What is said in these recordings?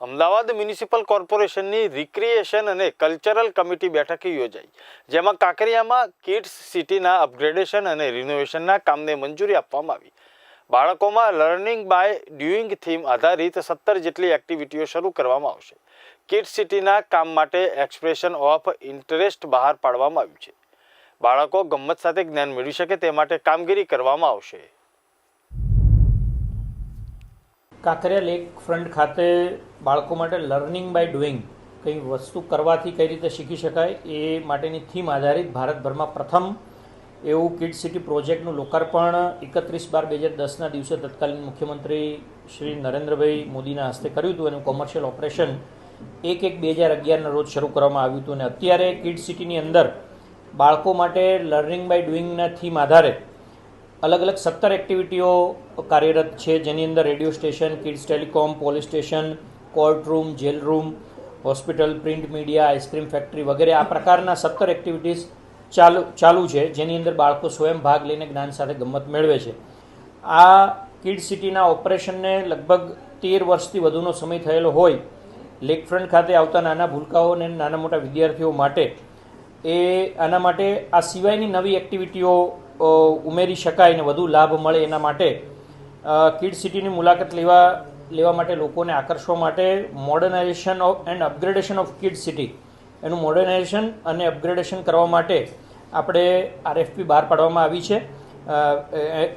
Ahmedabad municipal કોર્પોરેશનની recreation અને cultural committee બેઠક યોજાઈ, જેમાં કાંકરિયામાં કિડ્સ સિટીના અપગ્રેડેશન અને રિનોવેશનના કામને મંજૂરી આપવામાં આવી. બાળકોમાં લર્નિંગ બાય ડ્યુઈંગ થીમ આધારિત સત્તર જેટલી એક્ટિવિટીઓ શરૂ કરવામાં આવશે. કિડ્સ સિટીના કામ માટે એક્સપ્રેશન ઓફ ઇન્ટરેસ્ટ બહાર પાડવામાં આવ્યું છે. બાળકો ગમ્મત સાથે જ્ઞાન મેળવી શકે તે માટે કામગીરી કરવામાં આવશે. કાંકરિયા લેક ફ્રન્ટ ખાતે બાળકો માટે લર્નિંગ બાય ડુઈંગ કંઈ વસ્તુ કરવાથી કઈ રીતે શીખી શકાય એ માટેની થીમ આધારિત ભારતભરમાં પ્રથમ એવું કિડ સિટી પ્રોજેક્ટનું લોકાર્પણ એકત્રીસ બાર બે હજાર દસના દિવસે તત્કાલીન મુખ્યમંત્રી શ્રી નરેન્દ્રભાઈ મોદીના હસ્તે કર્યું હતું એનું કોમર્શિયલ ઓપરેશન એક એક બે હજાર અગિયારના રોજ શરૂ કરવામાં આવ્યું હતું. અને અત્યારે કિડ સિટીની અંદર બાળકો માટે લર્નિંગ બાય ડુઈંગના થીમ આધારે અલગ અલગ સત્તર એક્ટિવિટીઓ કાર્યરત છે. જેની અંદર radio station, kids telecom, police station courtroom jail room jail room, hospital, print media, ice cream factory વગેરે આ પ્રકારના સત્તર એક્ટિવિટીઝ ચાલુ ચાલુ છે. જેની અંદર બાળકો સ્વયં ભાગ લઈને જ્ઞાન સાથે ગમત મેળવે છે. આ કિડ સિટીના ઓપરેશનને લગભગ તેર વર્ષથી વધુનો સમય થયેલો હોય. લેક ફ્રન્ટ ખાતે આવતા નાના ભૂલકાઓ અને નાના મોટા વિદ્યાર્થીઓ માટે એ, આના માટે આ સિવાયની નવી એક્ટિવિટીઓ ઉમેરી શકાય અને વધુ લાભ મળે એના માટે કિડ સિટીની મુલાકાત લેવા લેવા માટે લોકોને આકર્ષવા માટે modernisation of and upgradation of kid city, એનું મોડર્નાઇઝેશન અને અપગ્રેડેશન કરવા માટે આપણે આરએફપી બહાર પાડવામાં આવી છે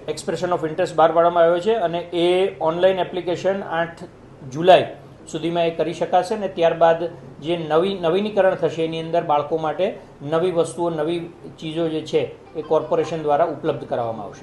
એક્સપ્રેશન ઓફ ઇન્ટરેસ્ટ બહાર પાડવામાં આવ્યો છે અને એ ઓનલાઈન એપ્લિકેશન આઠ જુલાઈ સુધીમાં એ કરી શકાશે ને ત્યારબાદ જે નવી નવીનીકરણ થશે એની અંદર બાળકો માટે નવી વસ્તુઓ, નવી ચીજો જે છે એ કોર્પોરેશન દ્વારા ઉપલબ્ધ કરાવવામાં આવશે.